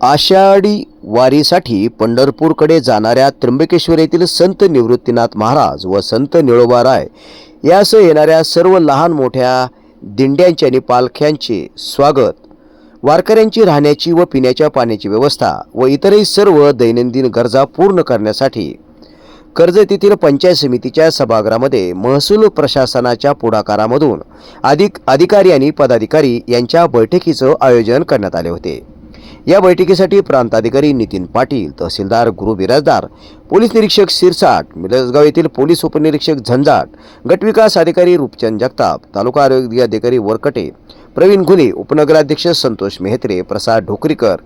आषाढी वारीसाठी पंढरपूरकडे जाणाऱ्या त्र्यंबकेश्वर येथील संत निवृत्तीनाथ महाराज व संत निळोबाराय यासह येणाऱ्या सर्व लहान मोठ्या दिंड्यांचे आणि पालख्यांचे स्वागत. वारकऱ्यांची राहण्याची व पिण्याच्या पाण्याची व्यवस्था व इतरही सर्व दैनंदिन गरजा पूर्ण करण्यासाठी कर्जत येथील पंचायत समितीच्या सभागृहामध्ये महसूल प्रशासनाच्या पुढाकारामधून अधिक अधिकारी आणि पदाधिकारी यांच्या बैठकीचं आयोजन करण्यात आले होते. या बैठकीसाठी प्रांताधिकारी नितीन पाटील तहसीलदार गुरु बिराजदार पोलीस निरीक्षक सिरसाट मिरजगाव येथील पोलीस उपनिरीक्षक झंझाट गटविकास अधिकारी रूपचंद जगताप तालुका आरोग्य अधिकारी वरकटे प्रवीण घुले उपनगराध्यक्ष संतोष मेहत्रे प्रसाद ढोकरीकर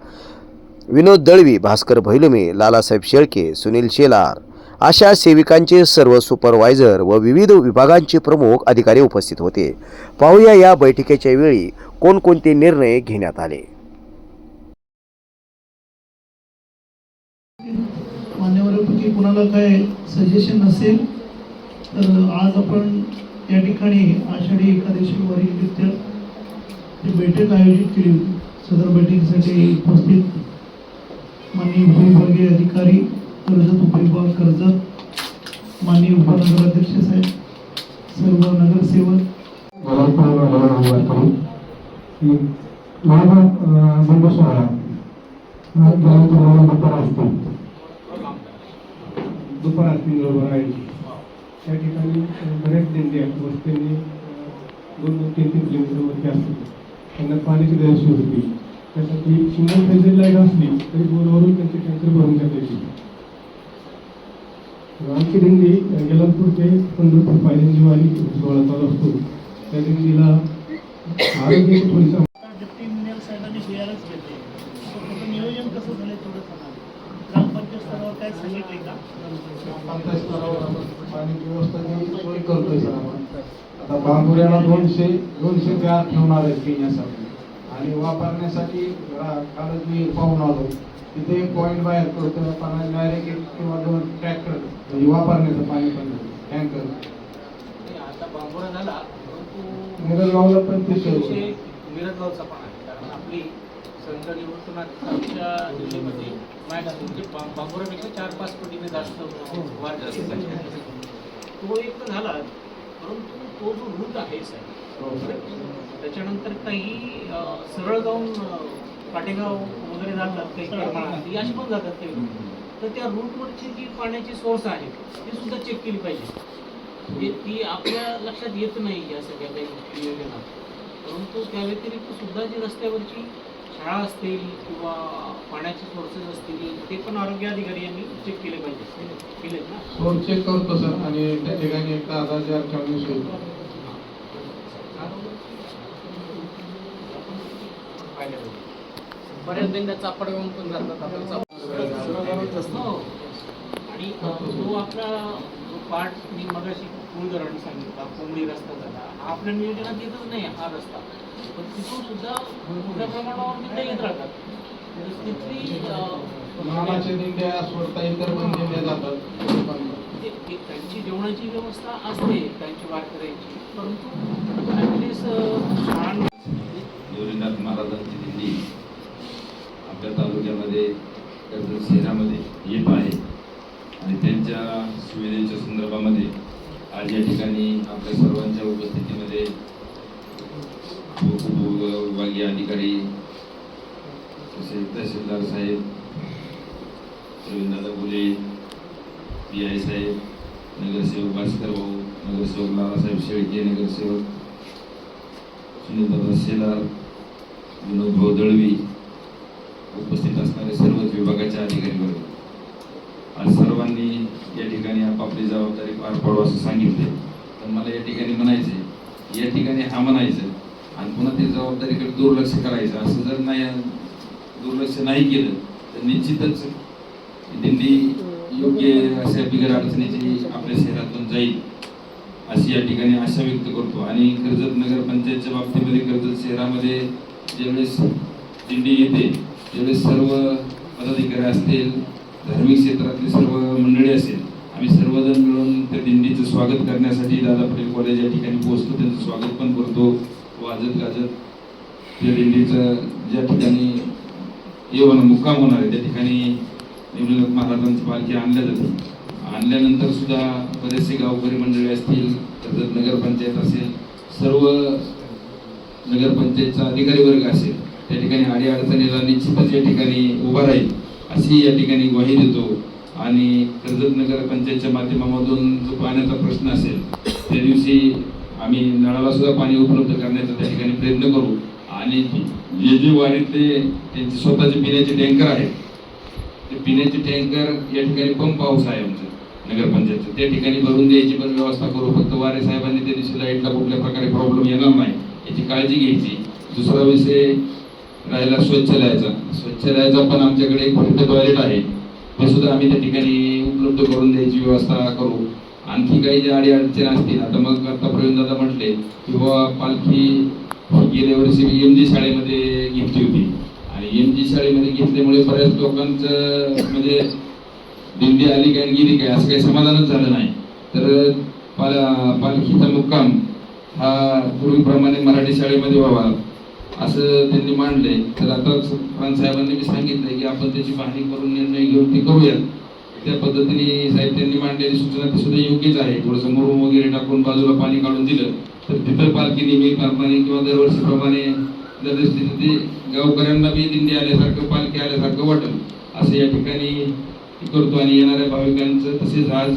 विनोद दळवी भास्कर भैलुमे लालासाहेब शेळके सुनील शेलार अशा सेविकांचे सर्व सुपरवायझर व विविध विभागांचे प्रमुख अधिकारी उपस्थित होते. पाहूया या बैठकीच्या वेळी कोणकोणते निर्णय घेण्यात आले. कोणाला काय सजेशन नसेल तर आज आपण या ठिकाणी आषाढी एकादशी निमित्त ही बैठक आयोजित केली होती सदर बैठकीसाठी उपस्थित माननीय उपविभागीय अधिकारी कर्जत उपविभाग कर्जत माननीय उपनगराध्यक्ष साहेब सर्व नगरसेवक. मला पण मला उभा करून की माझा बंद सोहळा हा गेल्या तुम्हाला दुपार असतो दुपार असतील बरोबर आहे. त्या ठिकाणी बऱ्याच दिंड्या वस्त्यांनी दोन दोन तीन तीन किलोमीटरवरती असतात त्यांना पाण्याची गैरसोय होती. त्यासाठी सिंगल फेजेड लाइट असली तरी बोरवरून त्यांची टँकर भरून जात यायची आमची दिंडी गेलापूर ते पंढरपूर पायरिंगी सोहळा चालू असतो. त्या दिंडीला आरोग्य थोडीसा काय सांगितले का? पाण्याची व्यवस्था सोय करतोय सर आपण आता बांबुऱ्याला दोनशे दोनशे गार ठेवणार आहेत पिण्यासाठी. आणि वापरण्यासाठी कालच मी पाहून आलो. तिथे एक पॉईंट बाहेर करतो पाणी डायरेक्ट किंवा दोन ट्रॅक्टर म्हणजे वापरण्याचं पाणी पण टँकर आता बांबोरा झाला परंतु मिरजगावला पण ते विषय सर्व मिरजगावचा पण आहे कारण आपली माहीत असेल की बा- बांबोरापेक्षा चार पाच पटीने जास्त वाढ जास्त झाली. तो एक तर झाला परंतु तो जो रूट आहे हो, साहेब त्याच्यानंतर काही सरळ जाऊन पाटेगाव वगैरे जातात काही ही अशी पण जातात काही तर त्या रूटवरची जी पाण्याची सोर्स आहे ती सुद्धा चेक केली पाहिजे. म्हणजे ती आपल्या लक्षात येत नाही या सगळ्या काही गोष्टी परंतु त्या व्यतिरिक्त सुद्धा जी रस्त्यावरची शाळा असतील किंवा पाण्याचे सोर्सेस असतील ते पण आरोग्य अधिकारी यांनी चेक केले पाहिजे. केलेत ना? चेक करतो सर. आणि त्या ठिकाणी एक सोय पाहिलं पाहिजे. बऱ्याच दिंड्या चापड घेऊन पण जातात हो. आणि तो आपला जो पार्ट मी मगाशी कुळधरण सांगितला कोंबडी रस्ता झाला हा आपल्या नियोजनात येतच नाही हा रस्ता. पण तिथून सुद्धा मोठ्या प्रमाणावर दिंड्या येत राहतात. तिथली सोडता इतर पण जातात. म्हणजे एक त्यांची जेवणाची व्यवस्था असते त्यांची वारकऱ्यांची. परंतु ॲटलिस्ट शाळांमध्ये गौरीनाथ महाराजांची दिंडी आपल्या तालुक्यामध्ये कर्जत शहरामध्ये येत आहे. आणि त्यांच्या सुविधेच्या संदर्भामध्ये आज या ठिकाणी आपल्या सर्वांच्या उपस्थितीमध्ये उप- उपविभागीय अधिकारी तसेच तहसीलदार साहेब रवींद्रदा बुले पी आय साहेब नगरसेवक भास्कर भाऊ नगरसेवक लालासाहेब शेळके नगरसेवक सुनीलदादा शेलार विनोद भाऊ दळवी उपस्थित असणारे सर्वच विभागाचे अधिकारी वर्ग आज सर्वांनी या ठिकाणी आपापली जबाबदारी पार पाडू असं सांगितले तर मला या ठिकाणी म्हणायचे या ठिकाणी हा म्हणायचं आणि पुन्हा ते जबाबदारीकडे दुर्लक्ष करायचं. असं जर नाही दुर्लक्ष नाही केलं तर निश्चितच दिंडी योग्य अशा बिगर अडचणीची आपल्या शहरातून जाईल अशी या ठिकाणी आशा व्यक्त करतो. आणि कर्जत नगर पंचायतच्या बाबतीमध्ये कर्जत शहरामध्ये ज्यावेळेस दिंडी येते त्यावेळेस सर्व पदाधिकारी असतील धार्मिक क्षेत्रातली सर्व मंडळी असेल आम्ही सर्वजण मिळून त्या दिंडीचं स्वागत करण्यासाठी दादा पटेल कॉलेज या ठिकाणी पोहोचतो त्यांचं स्वागत पण करतो. वाजत गाजत त्या दिंडीचं ज्या ठिकाणी येऊन मुक्काम होणार आहे त्या ठिकाणी निवडणूक महाराजांची पालखी आणल्या जाते. आणल्यानंतर सुद्धा बरेचसे गावकरी मंडळी असतील कर्जत नगरपंचायत असेल सर्व नगरपंचायतचा अधिकारी वर्ग असेल त्या ठिकाणी आडी अडचणीला निश्चितच या ठिकाणी उभा राहील अशी या ठिकाणी ग्वाही देतो. आणि कर्जत नगर पंचायतच्या माध्यमामधून जो पाण्याचा प्रश्न असेल त्या दिवशी आम्ही नळाला सुद्धा पाणी उपलब्ध करण्याचा त्या ठिकाणी प्रयत्न करू. आणि जे जे वारीतले त्यांचे स्वतःचे पिण्याचे टँकर आहेत. ते पिण्याचे टँकर या ठिकाणी पंप हाऊस आहे आमचं नगरपंचायतचं. त्या ठिकाणी भरून द्यायची पण व्यवस्था करू. फक्त वारे साहेबांनी त्या दिवशी लाईटला कुठल्या प्रकारे प्रॉब्लेम येणार नाही याची काळजी घ्यायची. दुसरा विषय राहिला स्वच्छालयाचा. स्वच्छालयाचा पण आमच्याकडे एक फक्त टॉयलेट आहे. ते सुद्धा आम्ही त्या ठिकाणी उपलब्ध करून द्यायची व्यवस्था करू. आणखी काही ज्या अडी अडचणी असतील आता मग आता प्रवीण दादा म्हटले किंवा पालखी गेल्या वर्षी एम जी शाळेमध्ये घेतली होती. आणि एम जी शाळेमध्ये घेतल्यामुळे बऱ्याच लोकांचं म्हणजे दिंडी आली काय गेली काय असं काही समाधानच झालं नाही. तर पाल पालखीचा मुक्काम हा पूर्वीप्रमाणे मराठी शाळेमध्ये व्हावा असं त्यांनी मांडले. तर आता प्राण साहेबांनी मी सांगितलंय की आपण त्याची पाहणी करून निर्णय घेऊन ते करूयात. त्या पद्धतीने साहेब त्यांनी मांडलेली सूचना ती सुद्धा योग्यच आहे. थोडंसं मुरुम वगैरे टाकून बाजूला पाणी काढून दिलं तर तिथं पालखी नेहमीप्रमाणे किंवा दरवर्षीप्रमाणे जर तिथे ते गावकऱ्यांना बी दिंडी आल्यासारखं पालखी आल्यासारखं वाटेल. असं या ठिकाणी करतो आणि येणाऱ्या भाविकांचं तसेच आज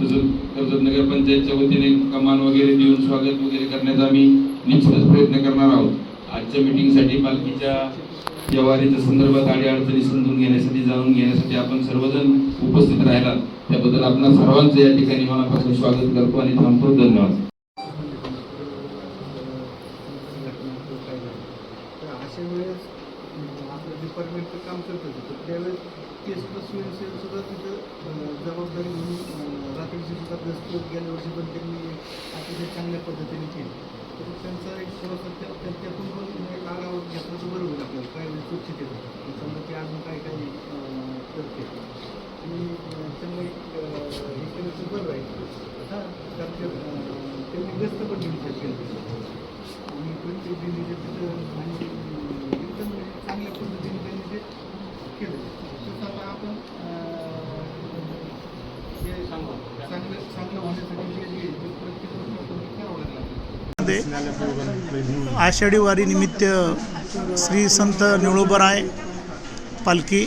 तसं कर्जत नगर पंचायतच्या वतीने कमान वगैरे देऊन स्वागत वगैरे करण्याचा आम्ही निश्चितच प्रयत्न करणार आहोत. आजच्या मिटिंगसाठी पालखीच्या जवारीच्या संदर्भात आणि अडचणी समजून घेण्यासाठी जाणून घेण्यासाठी आपण सर्वजण उपस्थित राहिला त्याबद्दल आपण सर्वांचं या ठिकाणी मनापासून स्वागत करतो आणि थांबतो. धन्यवाद. जबाबदारी म्हणून रात्रीची सुद्धा गेल्या वर्षी पण त्यांनी अतिशय चांगल्या पद्धतीने केली. तर त्यांचा एक थोडासा त्या त्या- त्यातून पण एक आढावा घेतला तर बरं होईल आपल्याला काय स्वच्छतेचा की समजा ते अजून काय काही करते. त्यांना एक हे केलं तर बरं राहील हां ते, त्यांनी व्यस्त पण केली आणि प्रत्येक दिल्लीचे तिथं आणि एकदम चांगल्या पद्धतीने त्यांनी ते केलं तसं आता आपण हे चांगलं चांगलं होण्यासाठी जे ते प्रत्येक गोष्ट आपण करावं लागलं मध्ये. आषाढी वारीनिमित्त श्री संत निळोबराय पालखी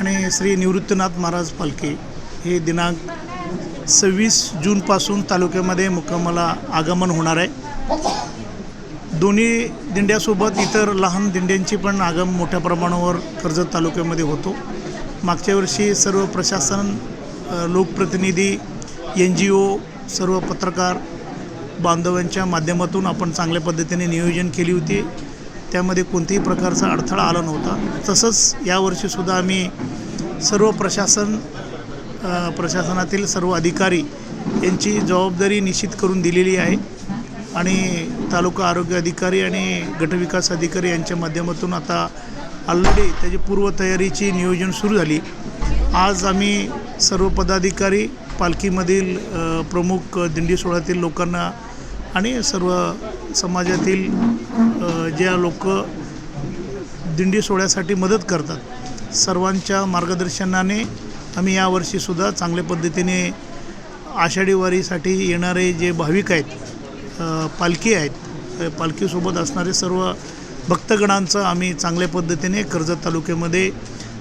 आणि श्री निवृत्तनाथ महाराज पालखी हे दिनांक सव्वीस जूनपासून तालुक्यामध्ये मुक्कामाला आगमन होणार आहे. दोन्ही दिंड्यासोबत इतर लहान दिंड्यांची पण आगम मोठ्या प्रमाणावर कर्जत तालुक्यामध्ये होतो. मागच्या वर्षी सर्व प्रशासन लोकप्रतिनिधी एन जी ओ सर्व पत्रकार बांधवांच्या माध्यमातून आपण चांगल्या पद्धतीने नियोजन केली होती. त्यामध्ये कोणत्याही प्रकारचा अडथळा आला नव्हता. तसंच यावर्षीसुद्धा आम्ही सर्व प्रशासन प्रशासनातील सर्व अधिकारी यांची जबाबदारी निश्चित करून दिलेली आहे. आणि तालुका आरोग्य अधिकारी आणि गटविकास अधिकारी यांच्या माध्यमातून आता ऑलरेडी त्याची पूर्वतयारीची नियोजन सुरू झाली. आज आम्ही सर्व पदाधिकारी पालखीमधील प्रमुख दिंडी सोहळ्यातील लोकांना आणि सर्व समाजातील ज्या लोक दिंडी सोहळ्यासाठी मदत करतात सर्वांच्या मार्गदर्शनाने आम्ही यावर्षीसुद्धा चांगल्या पद्धतीने आषाढी वारीसाठी येणारे जे भाविक आहेत पालखी आहेत पालखीसोबत असणारे सर्व भक्तगणांचं आम्ही चांगल्या पद्धतीने कर्जत तालुक्यामध्ये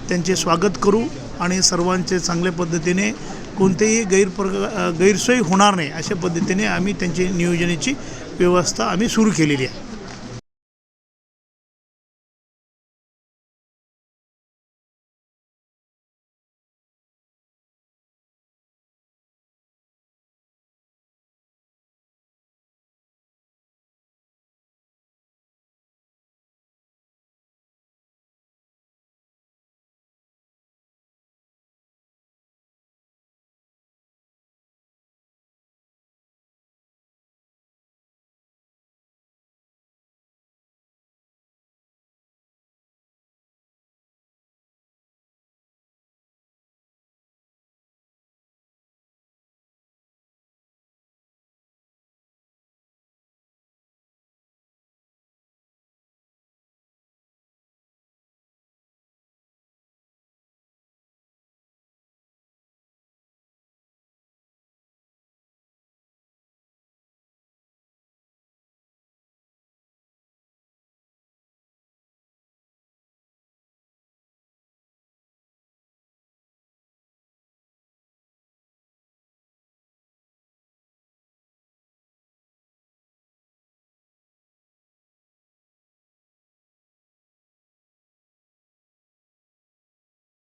त्यांचे स्वागत करू आणि सर्वांचे चांगल्या पद्धतीने कोणतेही गैरप्र गैरसोय होणार नाही अशा पद्धतीने आम्ही त्यांची नियोजनाची व्यवस्था आम्ही सुरू केलेली आहे.